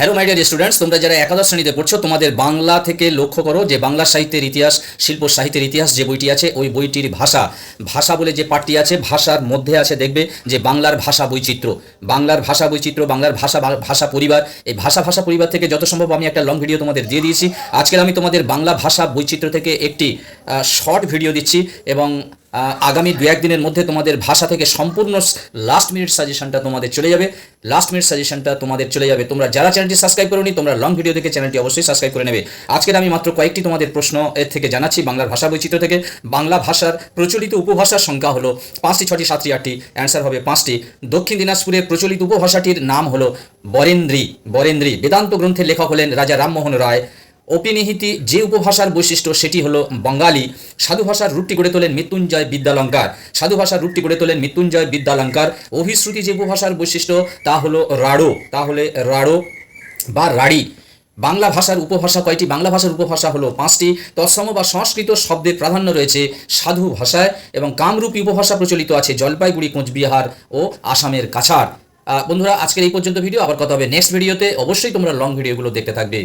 Hello my dear students তোমরা যারা একাদশ শ্রেণীতে পড়ছো, তোমাদের বাংলা থেকে লক্ষ্য করো যে বাংলা সাহিত্যের ইতিহাস, শিল্প সাহিত্যের ইতিহাস যে বইটি আছে, ওই বইটির ভাষা। ভাষা বলে যে পাঠটি আছে, ভাষার মধ্যে আছে দেখবে যে বাংলার ভাষা বৈচিত্র্য। বাংলার ভাষা বৈচিত্র্য, বাংলার ভাষা ভাষা পরিবার। এই ভাষা ভাষা পরিবার থেকে যত সম্ভব আমি একটা লং ভিডিও তোমাদের দিয়ে দিয়েছি। আজকের আমি তোমাদের বাংলা ভাষা বৈচিত্র্য থেকে একটি শর্ট ভিডিও দিচ্ছি এবং আগামী দু একদিনের মধ্যে তোমাদের ভাষা থেকে সম্পূর্ণ লাস্ট মিনিট সাজেশনটা তোমাদের চলে যাবে। লাস্ট মিনিট সাজেশনটা তোমাদের চলে যাবে। তোমরা যারা চ্যানেলটি সাবস্ক্রাইব করোনি, তোমরা লং ভিডিও দেখে চ্যানেলটি অবশ্যই সাবস্ক্রাইব করে নেবে। আজকের আমি মাত্র কয়েকটি তোমাদের প্রশ্ন এর থেকে জানাচ্ছি বাংলার ভাষা বৈচিত্র্য থেকে। বাংলা ভাষার প্রচলিত উপভাষার সংখ্যা হলো পাঁচটি ছটি সাতটি, আটটি অ্যান্সার হবে পাঁচটি। দক্ষিণ দিনাজপুরের প্রচলিত উপভাষাটির নাম হলো বরেন্দ্রী। বরেন্দ্রী, বেদান্ত গ্রন্থের লেখক হলেন রাজা রামমোহন রায়। অপিনিহিতি যে উপভাষার বৈশিষ্ট্য সেটি হলো বঙ্গালী সাধু ভাষার রূপটি গড়ে তোলেন মৃত্যুঞ্জয় বিদ্যালঙ্কার। সাধু ভাষার রূপটি গড়ে তোলেন মৃত্যুঞ্জয় বিদ্যালঙ্কার। অভিশ্রুতি যে উপভাষার বৈশিষ্ট্য তা হলো রাড়ো। তাহলে রাড়ো বা রাড়ি। বাংলা ভাষার উপভাষা কয়টি? বাংলা ভাষার উপভাষা হলো পাঁচটি। তৎসম বা সংস্কৃত শব্দের প্রাধান্য রয়েছে সাধু ভাষায় এবং কামরূপী উপভাষা প্রচলিত আছে জলপাইগুড়ি, কোচবিহার ও আসামের কাছাড়। বন্ধুরা, আজকের এই পর্যন্ত ভিডিও। আবার কথা হবে নেক্সট ভিডিওতে। অবশ্যই তোমরা লং ভিডিওগুলো দেখতে থাকবে।